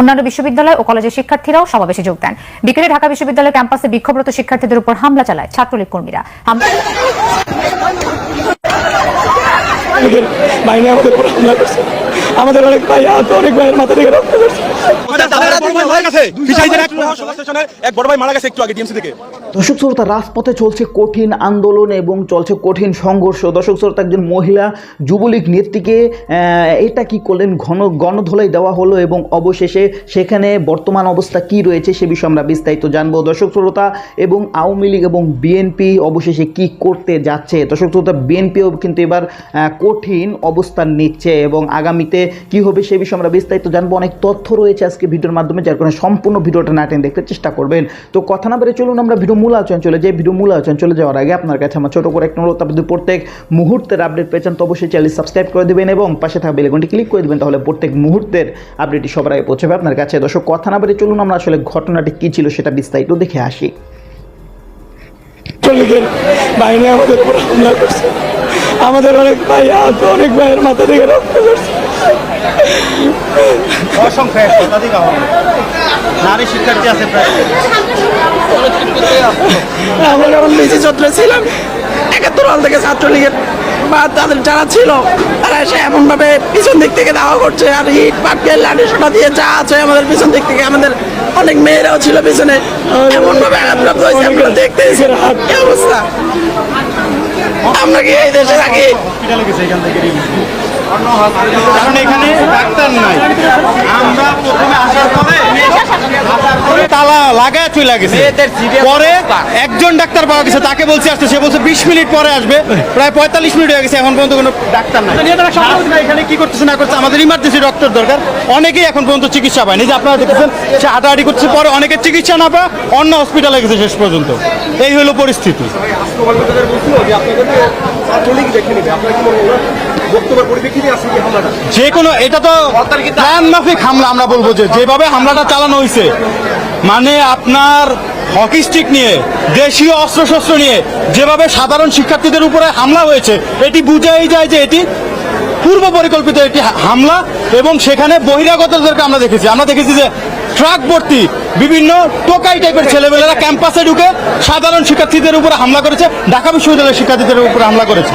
অন্যান্য বিশ্ববিদ্যালয় ও কলেজের শিক্ষার্থীরাও সমাবেশে যোগ দেন। বিকেলে ঢাকা বিশ্ববিদ্যালয় ক্যাম্পাসে বিক্ষোভরত শিক্ষার্থীদের উপর হামলা চালায় ছাত্রলীগ কর্মীরা। আমাদের অনেক ভাই আহত, অনেক ভাইয়ের মাথা থেকে রক্ত করছে এক বড় ভাই মারা গেছে একটু আগে ডিএমসি থেকে। দর্শক শ্রোতা রাজপথে চলছে কঠিন আন্দোলন এবং চলছে কঠিন সংঘর্ষ। দর্শক শ্রোতা একজন মহিলা যুবলীগ নেত্রীকে এটা কি করলেন? ঘন গণধোলাই দেওয়া হলো এবং অবশেষে সেখানে বর্তমান অবস্থা কি রয়েছে সে বিষয়ে আমরা বিস্তারিত জানব। দর্শক শ্রোতা এবং আওয়ামী লীগ এবং বিএনপি অবশেষে কি করতে যাচ্ছে? দর্শক শ্রোতা বিএনপিও কিন্তু এবার কঠিন অবস্থান নিচ্ছে এবং আগামীতে কি হবে সে বিষয়ে আমরা বিস্তারিত জানব। অনেক তথ্য রয়েছে। আজকে ভিডিওর মাধ্যমে, যার কারণে সম্পূর্ণ ভিডিওটা না টেনে দেখতে চেষ্টা করবেন। তো কথা না বেড়ে চলুন আমরা ভিডিও মূল আলোচনা চলে যাই। ভিডিও মূল আলোচনা চলে যাওয়ার আগে আপনার কাছে আমার ছোট করে একটা অনুরোধ, আপনি প্রত্যেক মুহূর্তের আপডেট পেয়েছেন তো অবশ্যই চ্যানেল সাবস্ক্রাইব করে দেবেন এবং পাশে থাকা বেলেগনটি ক্লিক করে দেবেন, তাহলে প্রত্যেক মুহূর্তের আপডেটটি সবার আগে পৌঁছাবে আপনার কাছে। দর্শক, কথা না বেড়ে চলুন আমরা আসলে ঘটনাটি কী ছিল সেটা বিস্তারিত দেখে আসি। আমাদের উপর হামলা আমাদের অনেক ভাই, আহত অনেক ভাইয়ের মাথা থেকে রক্ত করছে অসংখ্য শতাধিক আহ্বান নারী শিক্ষার্থী আছে প্রায়। আমরা যখন বেশি ছাত্র ছিলাম। একাত্তর থেকে ছাত্রলীগের বা তাদের যারা ছিল তারা এসে এমনভাবে পিছন দিক থেকে দাওয়া করছে আর ইট পাটকে লাঠি সোটা দিয়ে যা আছে আমাদের পিছন দিক থেকে। আমাদের অনেক মেয়েরাও ছিল পিছনে। এমনভাবে আঘাতপ্রাপ্ত হয়েছে আমরা দেখতে কি অবস্থা? আমরা কি এই দেশে থাকি। কারণ এখানে ডাক্তার নাই। আমরা প্রথমে আসার পরে তালা লাগায় চলে গেছে। পরে একজন ডাক্তার পাওয়া গেছে তাকে বলছে আসতে। সে বলছে বিশ মিনিট পরে আসবে। প্রায় পঁয়তাল্লিশ মিনিট হয়ে গেছে এখন পর্যন্ত কোনো ডাক্তার নাই। এখানে কি করতেছে না করছে আমাদের ইমার্জেন্সি ডক্টর দরকার। অনেকেই এখন পর্যন্ত চিকিৎসা পায়নি। যে আপনারা দেখেছেন সে হাঁটাহাঁটি করছে পরে অনেকের চিকিৎসা না পায় অন্য হসপিটালে গেছে শেষ পর্যন্ত। এই হলো পরিস্থিতি। যে কোনো এটা তো প্ল্যান মাফিক হামলা আমরা বলব যে যেভাবে হামলাটা চালানো হয়েছে মানে আপনার হকি স্টিক নিয়ে দেশীয় অস্ত্রশস্ত্র নিয়ে যেভাবে সাধারণ শিক্ষার্থীদের উপরে হামলা হয়েছে এটি বুঝাই যায় যে এটি পূর্ব পরিকল্পিত একটি হামলা এবং সেখানে বহিরাগতদেরকে আমরা দেখেছি। আমরা দেখেছি যে ট্রাক ভর্তি বিভিন্ন টোকাই টাইপের ছেলেমেয়েরা ক্যাম্পাসে ঢুকে সাধারণ শিক্ষার্থীদের উপরে হামলা করেছে ঢাকা বিশ্ববিদ্যালয়ের শিক্ষার্থীদের উপরে হামলা করেছে।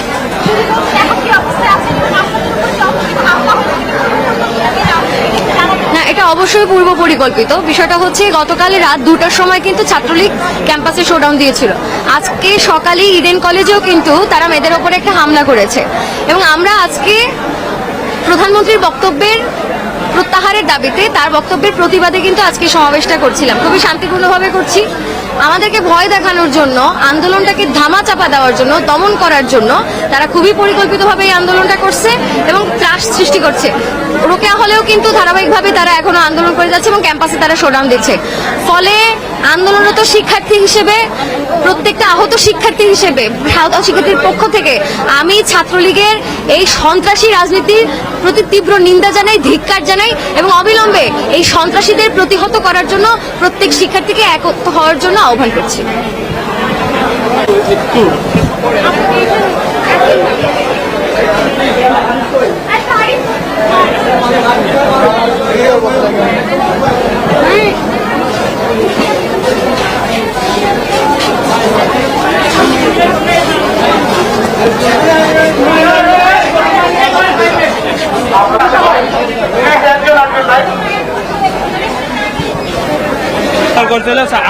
অবশ্যই পূর্ব পরিকল্পিত। বিষয়টা হচ্ছে গতকাল রাত দুটার সময় কিন্তু ছাত্রলীগ ক্যাম্পাসে শোডাউন দিয়েছিল। আজকে সকালে ইডেন কলেজেও কিন্তু তারা মেয়েদের ওপরে একটা হামলা করেছে। এবং আমরা আজকে প্রধানমন্ত্রীর বক্তব্যের প্রত্যাহারের দাবিতে তার বক্তব্যের প্রতিবাদে কিন্তু আজকে সমাবেশটা করছিলাম। খুবই শান্তিপূর্ণভাবে করছি। আমাদেরকে ভয় দেখানোর জন্য, আন্দোলনটাকে ধামা চাপা দেওয়ার জন্য, দমন করার জন্য তারা খুবই পরিকল্পিতভাবে এই আন্দোলনটা করছে এবং সৃষ্টি করছে। রোকেয়া হলেও কিন্তু ধারাবাহিকভাবে তারা এখনও আন্দোলন করে যাচ্ছে এবং ক্যাম্পাসে তারা শোডাউন দিচ্ছে। ফলে আন্দোলনরত শিক্ষার্থী হিসেবে, প্রত্যেকটা আহত শিক্ষার্থী হিসেবে, আহত শিক্ষার্থীর পক্ষ থেকে আমি ছাত্রলীগের এই সন্ত্রাসী রাজনীতির প্রতি তীব্র নিন্দা জানাই, ধিক্কার জানাই এবং অবিলম্বে এই সন্ত্রাসীদের প্রতিহত করার জন্য প্রত্যেক শিক্ষার্থীকে একত্র হওয়ার জন্য আহ্বান করছি। উদ্ধার করতে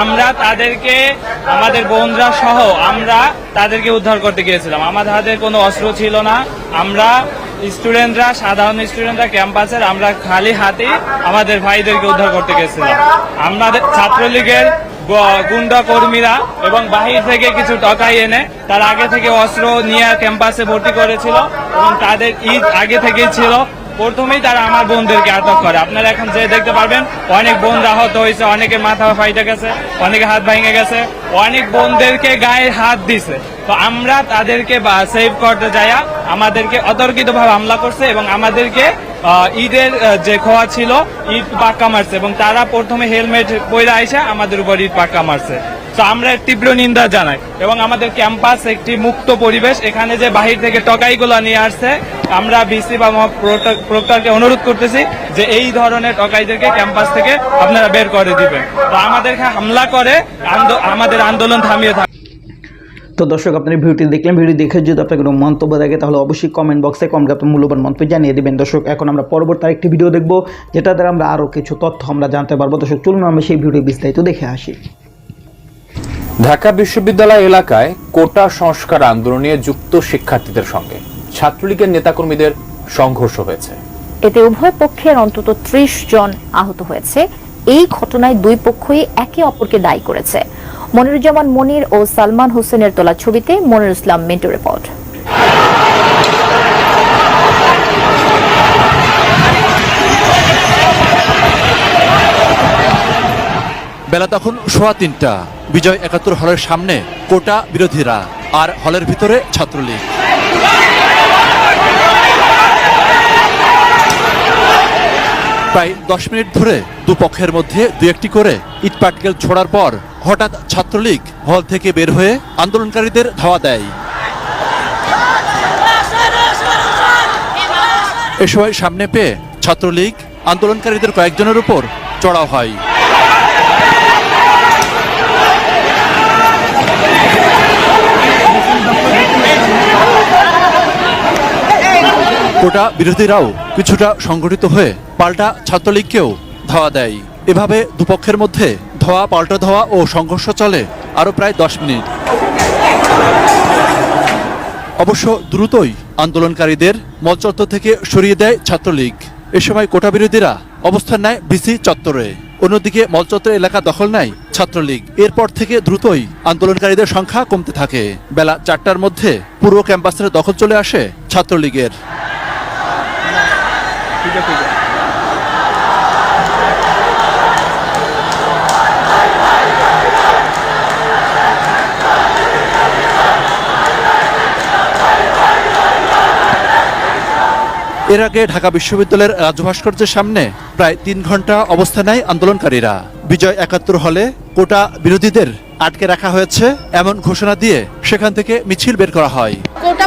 আমরা তাদেরকে, আমাদের বোনরা সহ আমরা তাদেরকে উদ্ধার করতে গিয়েছিলাম। আমাদের হাতে কোনো অস্ত্র ছিল না। আমরা স্টুডেন্টরা, সাধারণ স্টুডেন্টরা ক্যাম্পাসের, আমরা খালি হাতে আমাদের ভাইদেরকে উদ্ধার করতে গেছিলাম। আমাদের ছাত্রলীগের গুন্ডা কর্মীরা এবং বাহির থেকে কিছু টকাই এনে তার আগে থেকে অস্ত্র নিয়ে ক্যাম্পাসে ভর্তি করেছিল এবং তাদের ঈদ আগে থেকেই ছিল। প্রথমেই তারা আমার বোনদেরকে আটক করে। আপনারা এখন যে দেখতে পারবেন, অনেক বোন আহত হয়েছে অনেকের মাথা ফাইটে গেছে, অনেকে হাত ভেঙে গেছে, অনেক বোনদেরকে গায়ে হাত দিছে। তো আমরা তাদেরকে সেভ করতে যাইয়া আমাদেরকে অতর্কিত ভাবে হামলা করছে এবং আমাদেরকে ঈদের যে খোয়া ছিল, ঈদ পাক্কা মারছে এবং তারা প্রথমে হেলমেট পরে আইসে আমাদের উপর ঈদ পাক্কা মারছে। তো আমরা তীব্র নিন্দা জানাই এবং আমাদের ক্যাম্পাস একটি মুক্ত পরিবেশ। এখানে যে বাহির থেকে টকাইগুলো নিয়ে আসছে, আমরা বিসি বা প্রক্টরকে অনুরোধ করতেছি যে এই ধরনের টকাইদেরকে ক্যাম্পাস থেকে আপনারা বের করে দিবেন। তো আমাদেরকে হামলা করে আমাদের আন্দোলন থামিয়ে থাকে তো দর্শক, আপনার ভিডিওটি দেখলেন। ভিডিও দেখে যদি আপনার কোনো মন্তব্য থাকে, তাহলে অবশ্যই কমেন্ট বক্সে কমেন্ট আপনার মূল্যবান মন্তব্য জানিয়ে দেবেন। দর্শক, এখন আমরা পরবর্তী আরেকটি ভিডিও দেখব যেটা দ্বারা আমরা আরও কিছু তথ্য আমরা জানতে পারব। দর্শক, চলুন আমরা সেই ভিডিও বিস্তারিত দেখে আসি। ঢাকা বিশ্ববিদ্যালয় এলাকায় কোটা সংস্কার আন্দোলনে যুক্ত শিক্ষার্থীদের সঙ্গে ছাত্রলীগের নেতাকর্মীদের সংঘর্ষ হয়েছে। এতে উভয় পক্ষের অন্তত ত্রিশ জন আহত হয়েছে। এই ঘটনায় দুই পক্ষই একে অপরকে দায়ী করেছে। মনিরুজ্জামান মনির ও সালমান হোসেনের তোলা ছবিতে মনির ইসলাম মিন্টু রিপোর্ট। বেলা তখন সোয়া তিনটা। বিজয় একাত্তর হলের সামনে কোটা বিরোধীরা, আর হলের ভিতরে ছাত্রলীগ। প্রায় দশ মিনিট ধরে দুপক্ষের মধ্যে দু একটি করে ইট পাটকেল ছোড়ার পর হঠাৎ ছাত্রলীগ হল থেকে বের হয়ে আন্দোলনকারীদের ধাওয়া দেয়। এ সময় সামনে পেয়ে ছাত্রলীগ আন্দোলনকারীদের কয়েকজনের উপর চড়াও হয়। কোটা বিরোধীরাও কিছুটা সংগঠিত হয়ে পাল্টা ছাত্রলীগকেও ধাওয়া দেয়। এভাবে দুপক্ষের মধ্যে ধোয়া, পাল্টা ধোয়া ও সংঘর্ষ চলে আরও প্রায় দশ মিনিট। অবশ্য দ্রুতই আন্দোলনকারীদের মলচত্বর থেকে সরিয়ে দেয় ছাত্রলীগ। এ সময় কোটা বিরোধীরা অবস্থান নেয় বিসি চত্বরে। অন্যদিকে মলচত্বর এলাকা দখল নেয় ছাত্রলীগ। এরপর থেকে দ্রুতই আন্দোলনকারীদের সংখ্যা কমতে থাকে। বেলা চারটার মধ্যে পুরো ক্যাম্পাসের দখল চলে আসে ছাত্রলীগের। এর আগে ঢাকা বিশ্ববিদ্যালয়ের রাজভাস্কর্যের সামনে প্রায় তিন ঘণ্টা অবস্থান নেয় আন্দোলনকারীরা বিজয় একাত্তর হলে কোটা বিরোধীদের আটকে রাখা হয়েছে এমন ঘোষণা দিয়ে সেখান থেকে মিছিল বের করা হয়। কোটা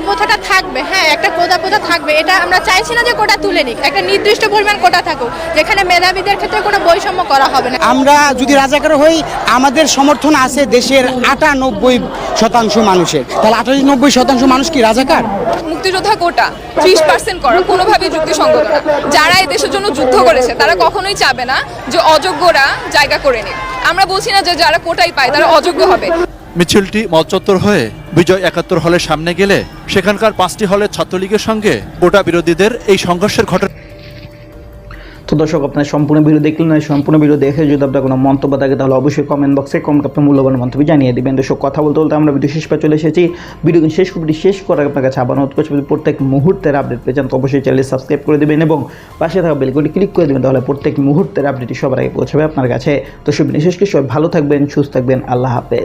থাকবে হ্যাঁ একটা কোটা প্রথা থাকবে। এটা আমরা চাইছি না যে কোটা তুলে নিক একটা নির্দিষ্ট পরিমাণ কোটা থাকুক যেখানে মেধাবীদের ক্ষেত্রে কোনো বৈষম্য করা হবে না। আমরা যদি রাজাকার হই আমাদের সমর্থন আছে দেশের আটানব্বই শতাংশ মানুষের। তাহলে আটানব্বই শতাংশ মানুষ কি রাজাকার? মুক্তিযোদ্ধা কোটা ত্রিশ পার্সেন্ট করা কোনোভাবেই যুক্তিসঙ্গত না। যারা এই দেশের জন্য যুদ্ধ করেছে তারা কখনোই চাবে না যে অযোগ্যরা জায়গা করে নিক। আমরা বলছি না যে যারা কোটাই পায় তারা অযোগ্য হবে। মিছিলটি মলচত্বর হয়ে বিজয় একাত্তর হলের সামনে গেলে সেখানকার পাঁচটি হলের ছাত্রলীগের সঙ্গে কোটা বিরোধীদের এই সংঘর্ষের ঘটনা তো দর্শক, আপনার সম্পূর্ণ ভিডিও দেখলেন না সম্পূর্ণ ভিডিও দেখে যদি আপনার কোনো মন্তব্য থাকে, তাহলে অবশ্যই কমেন্ট বক্সে কমেন্ট আপনার মূল্যবান মন্তব্য জানিয়ে দেবেন। দর্শক, কথা বলতে বলতে আমরা ভিডিও শেষ পা চলে এসেছি। ভিডিও শেষ ভিডিও শেষ করার আপনার কাছে আবার অনুরোধ করছি প্রত্যেক মুহূর্তের আপডেট পেয়ে যান, তো অবশ্যই চ্যানেল সাবস্ক্রাইব করে দেবেন এবং পাশে থাকা বেলগুলি ক্লিক করে দেবেন, তাহলে প্রত্যেক মুহূর্তের আপডেটই সবার আগে পৌঁছাবে আপনার কাছে। তো সব বিশেষ করে সবাই ভালো থাকবেন, সুস্থ থাকবেন, আল্লাহ হাফেজ।